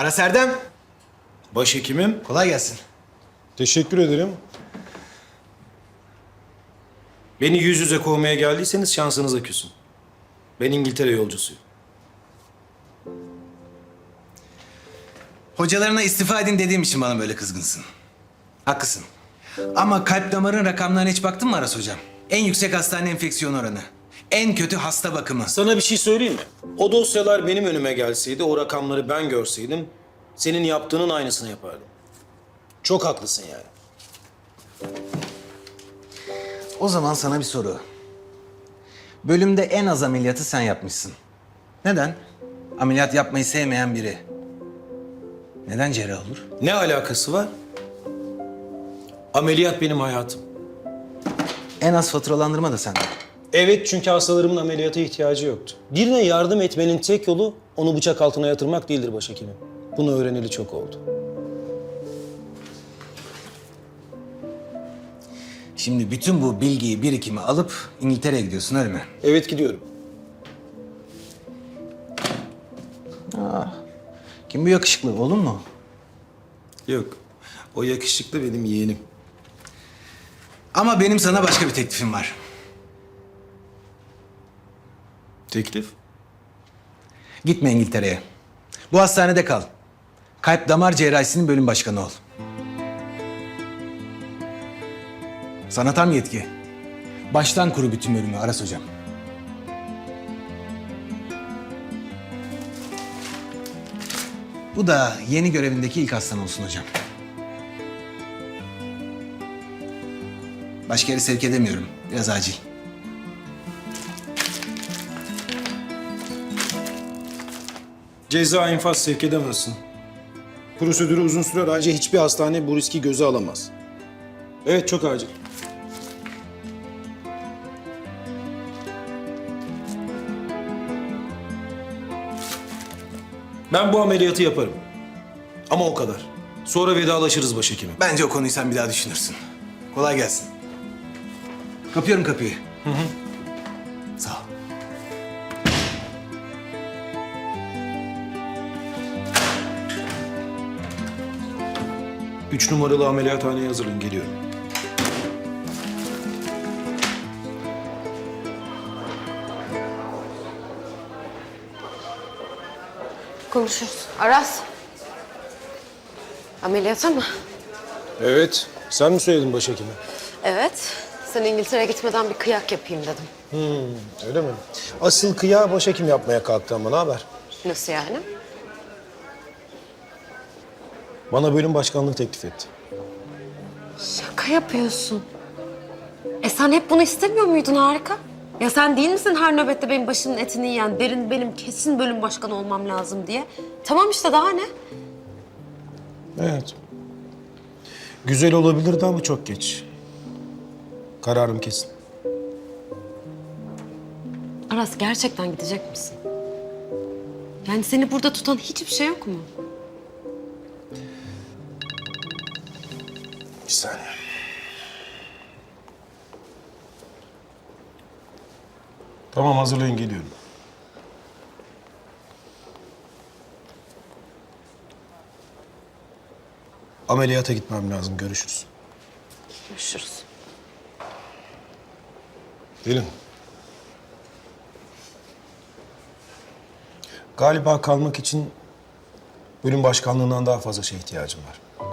Aras Erdem. Başhekimim. Kolay gelsin. Teşekkür ederim. Beni yüz yüze kovmaya geldiyseniz şansınıza küsün. Ben İngiltere yolcusuyum. Hocalarına istifa edin dediğim için bana böyle kızgınsın. Haklısın. Ama kalp damarın rakamlarına hiç baktın mı Aras hocam? En yüksek hastane enfeksiyon oranı. En kötü hasta bakımı. Sana bir şey söyleyeyim mi? O dosyalar benim önüme gelseydi, o rakamları ben görseydim... ...senin yaptığının aynısını yapardım. Çok haklısın yani. O zaman sana bir soru. Bölümde en az ameliyatı sen yapmışsın. Neden? Ameliyat yapmayı sevmeyen biri. Neden cerrah olur? Ne alakası var? Ameliyat benim hayatım. En az faturalandırma da sende. Evet çünkü hastalarımın ameliyata ihtiyacı yoktu. Birine yardım etmenin tek yolu onu bıçak altına yatırmak değildir başhekimim. Bunu öğreneli çok oldu. Şimdi bütün bu bilgiyi, birikimi alıp İngiltere'ye gidiyorsun öyle mi? Evet gidiyorum. Kim bu yakışıklı? Oğlum mu? Yok. O yakışıklı benim yeğenim. Ama benim sana başka bir teklifim var. Teklif? Gitme İngiltere'ye. Bu hastanede kal. Kalp damar cerrahisinin bölüm başkanı ol. Sana tam yetki. Baştan kuru bütün bölümü Aras hocam. Bu da yeni görevindeki ilk hastan olsun hocam. Başka yere sevk edemiyorum. Biraz acil. Ceza infaz sevk edemezsin. Prosedürü uzun sürer. Ayrıca hiçbir hastane bu riski göze alamaz. Evet çok acil. Ben bu ameliyatı yaparım. Ama o kadar. Sonra vedalaşırız başhekimim. Bence o konuyu sen bir daha düşünürsün. Kolay gelsin. Kapıyorum kapıyı. Hı hı. Üç numaralı ameliyathaneye hazırlayın. Geliyorum. Konuşuruz. Aras. Ameliyata mı? Evet. Sen mi söyledin başhekime? Evet. Sen İngiltere'ye gitmeden bir kıyak yapayım dedim. Öyle mi? Asıl kıya başhekim yapmaya kalktı ama ne haber? Nasıl yani? Bana bölüm başkanlığı teklif etti. Şaka yapıyorsun. E sen hep bunu istemiyor muydun harika? Ya sen değil misin her nöbette benim başımın etini yiyen, derin benim kesin bölüm başkanı olmam lazım diye? Tamam işte daha ne? Evet. Güzel olabilirdi ama çok geç. Kararım kesin. Aras gerçekten gidecek misin? Yani seni burada tutan hiçbir şey yok mu? Bir saniye. Tamam hazırlayın geliyorum. Ameliyata gitmem lazım. Görüşürüz. Görüşürüz. Gelin. Galiba kalmak için bölüm başkanlığından daha fazla şeye ihtiyacım var.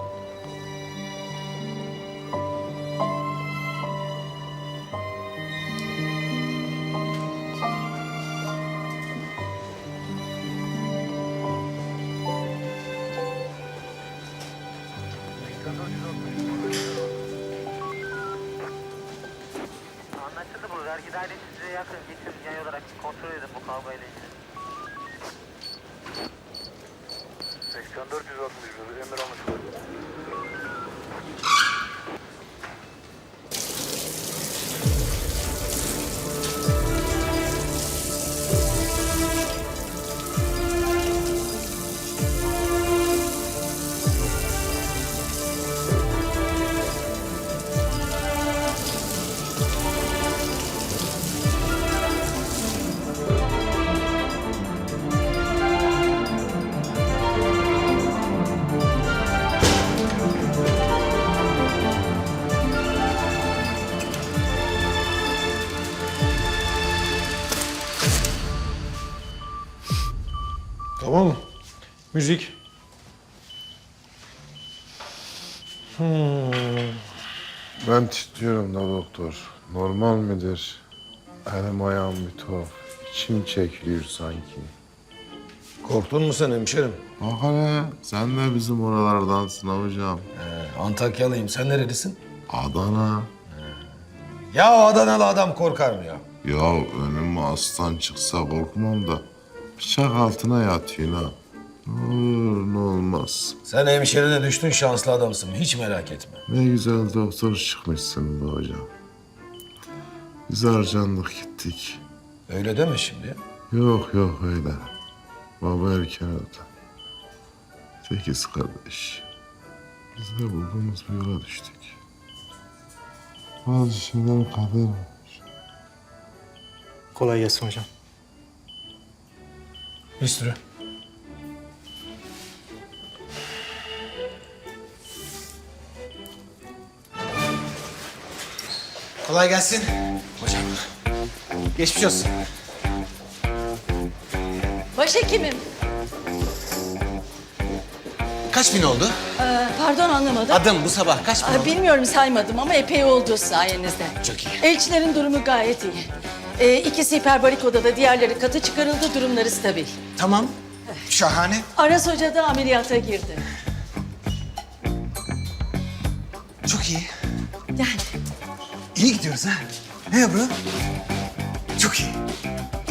Anlaşıldı bu. Vergi dairesi size yakın. Geçin yay olarak kontrol edin bu kavgayla ilgili. 84 161 emir anlaşıldı. Tamam mı? Müzik. Ben titriyorum da doktor. Normal midir? Elim ayağım bir tuhaf. İçim çekiliyor sanki. Korktun mu sen hemşerim? Bak hele sen de bizim oralardansın hocam. Ee, Antakyalıyım. Sen nerelisin? Adana. Ya o Adanalı adam korkar mı ya? Ya önüme aslan çıksa korkmam da bıçak altına yatıyorsun ha. Ne olur ne olmaz. Sen hemşerine düştün şanslı adamsın. Hiç merak etme. Ne güzel doktor çıkmışsın be hocam. Biz harcandık gittik. Öyle deme şimdi. Yok yok öyle. Baba erken öldü. Sekiz kardeş. Biz de bulduğumuz bir yola düştük. Bazı şeyler kader. Kolay gelsin hocam. Bir sürü. Kolay gelsin. Hocam. Geçmiş olsun. Başhekimim. Kaç bin oldu? Ee, pardon anlamadım. Adım bu sabah kaç bin Aa, oldu? bilmiyorum saymadım ama epey oldu sayenizde. Çok iyi. Elçilerin durumu gayet iyi. Ee, ikisi hiperbarik odada, diğerleri katı çıkarıldı, durumları stabil. Tamam. Şahane. Aras Hoca da ameliyata girdi. Çok iyi. Yani İyi gidiyoruz ha. Ne Ebru? Çok iyi.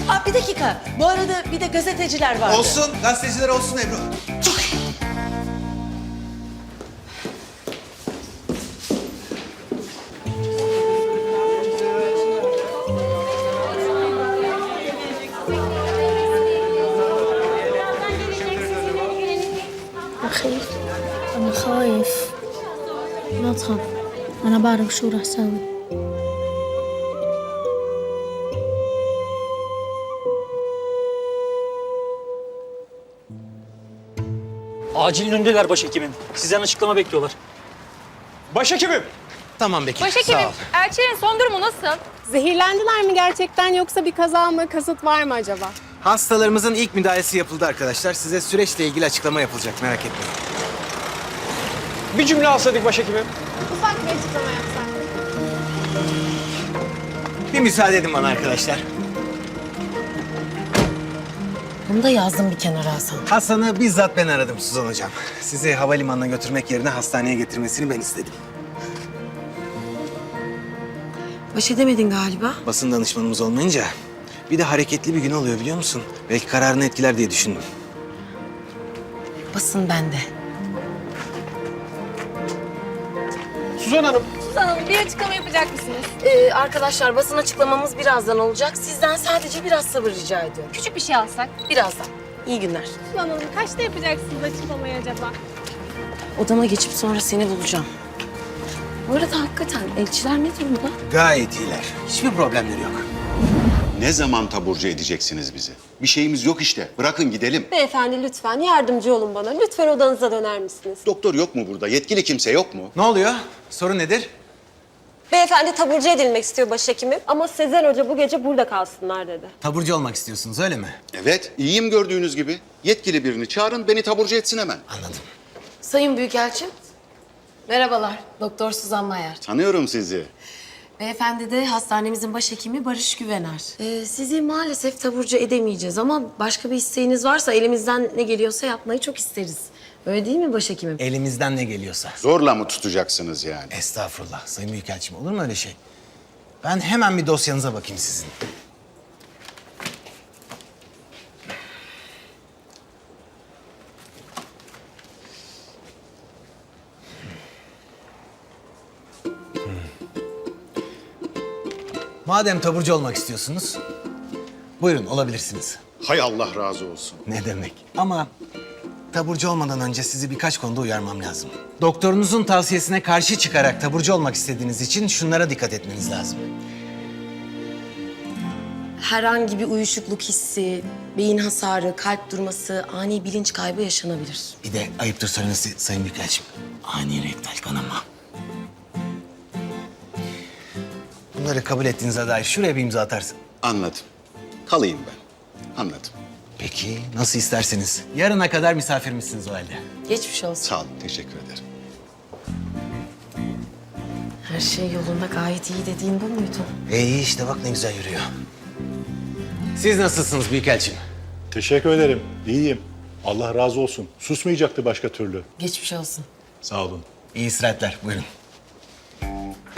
Aa, bir dakika. Bu arada bir de gazeteciler vardı. Olsun. Gazeteciler olsun Ebru. Çok أخي أنا خايف لا تخاف أنا بعرف شو رح سوي Acilin önündeler başhekimim. Sizden açıklama bekliyorlar. Başhekimim! Tamam Bekir. Sağ Başhekimim, ol. Elçilerin son durumu nasıl? Zehirlendiler mi gerçekten yoksa bir kaza mı, kasıt var mı acaba? Hastalarımızın ilk müdahalesi yapıldı arkadaşlar. Size süreçle ilgili açıklama yapılacak. Merak etmeyin. Bir cümle alsaydık başhekimim. Ufak bir açıklama yapsak. Bir müsaade edin bana arkadaşlar. Bunu da yazdım bir kenara Hasan. Hasan'ı bizzat ben aradım Suzan Hocam. Sizi havalimanına götürmek yerine hastaneye getirmesini ben istedim. Baş edemedin galiba. Basın danışmanımız olmayınca bir de hareketli bir gün oluyor biliyor musun? Belki kararını etkiler diye düşündüm. Basın bende. Suzan Hanım. Suzan Hanım bir açıklama yapacak mısınız? Ee, arkadaşlar basın açıklamamız birazdan olacak. Sizden sadece biraz sabır rica ediyorum. Küçük bir şey alsak. Birazdan. İyi günler. Suzan Hanım kaçta yapacaksınız açıklamayı acaba? Odama geçip sonra seni bulacağım. Bu arada hakikaten elçiler ne durumda? Gayet iyiler. Hiçbir problemleri yok. Ne zaman taburcu edeceksiniz bizi? Bir şeyimiz yok işte. Bırakın gidelim. Beyefendi lütfen yardımcı olun bana. Lütfen odanıza döner misiniz? Doktor yok mu burada? Yetkili kimse yok mu? Ne oluyor? Sorun nedir? Beyefendi taburcu edilmek istiyor başhekimim. Ama Sezen Hoca bu gece burada kalsınlar dedi. Taburcu olmak istiyorsunuz öyle mi? Evet, iyiyim gördüğünüz gibi. Yetkili birini çağırın, beni taburcu etsin hemen. Anladım. Sayın Büyükelçim. Merhabalar. Doktor Suzan Mayer. Tanıyorum sizi. Beyefendi de hastanemizin başhekimi Barış Güvener. Ee, sizi maalesef taburcu edemeyeceğiz ama başka bir isteğiniz varsa elimizden ne geliyorsa yapmayı çok isteriz. Öyle değil mi başhekimim? Elimizden ne geliyorsa. Zorla mı tutacaksınız yani? Estağfurullah Sayın Büyükelçim olur mu öyle şey? Ben hemen bir dosyanıza bakayım sizin. Madem taburcu olmak istiyorsunuz, buyurun olabilirsiniz. Hay Allah razı olsun. Ne demek? Ama taburcu olmadan önce sizi birkaç konuda uyarmam lazım. Doktorunuzun tavsiyesine karşı çıkarak taburcu olmak istediğiniz için şunlara dikkat etmeniz lazım. Herhangi bir uyuşukluk hissi, beyin hasarı, kalp durması, ani bilinç kaybı yaşanabilir. Bir de ayıptır söylemesi Sayın Büyükelçim. Ani rektal kanama. Bunları kabul ettiğinize dair şuraya bir imza atarsın. Anladım. Kalayım ben. Anladım. Peki, nasıl isterseniz. Yarına kadar misafirimizsiniz o halde. Geçmiş olsun. Sağ olun, teşekkür ederim. Her şey yolunda gayet iyi dediğin bu muydu? E iyi işte bak ne güzel yürüyor. Siz nasılsınız Büyükelçim? Teşekkür ederim. İyiyim. Allah razı olsun. Susmayacaktı başka türlü. Geçmiş olsun. Sağ olun. İyi istirahatler, buyurun.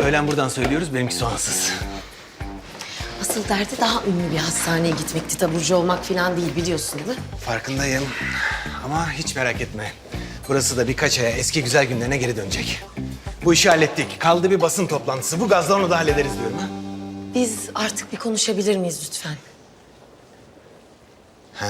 Öğlen buradan söylüyoruz, benimki soğansız. Asıl derdi daha ünlü bir hastaneye gitmekti. Taburcu olmak falan değil biliyorsun değil mi? Farkındayım ama hiç merak etme. Burası da birkaç aya eski güzel günlerine geri dönecek. Bu işi hallettik. Kaldı bir basın toplantısı. Bu gazla onu da hallederiz diyorum ha. Biz artık bir konuşabilir miyiz lütfen? Ha,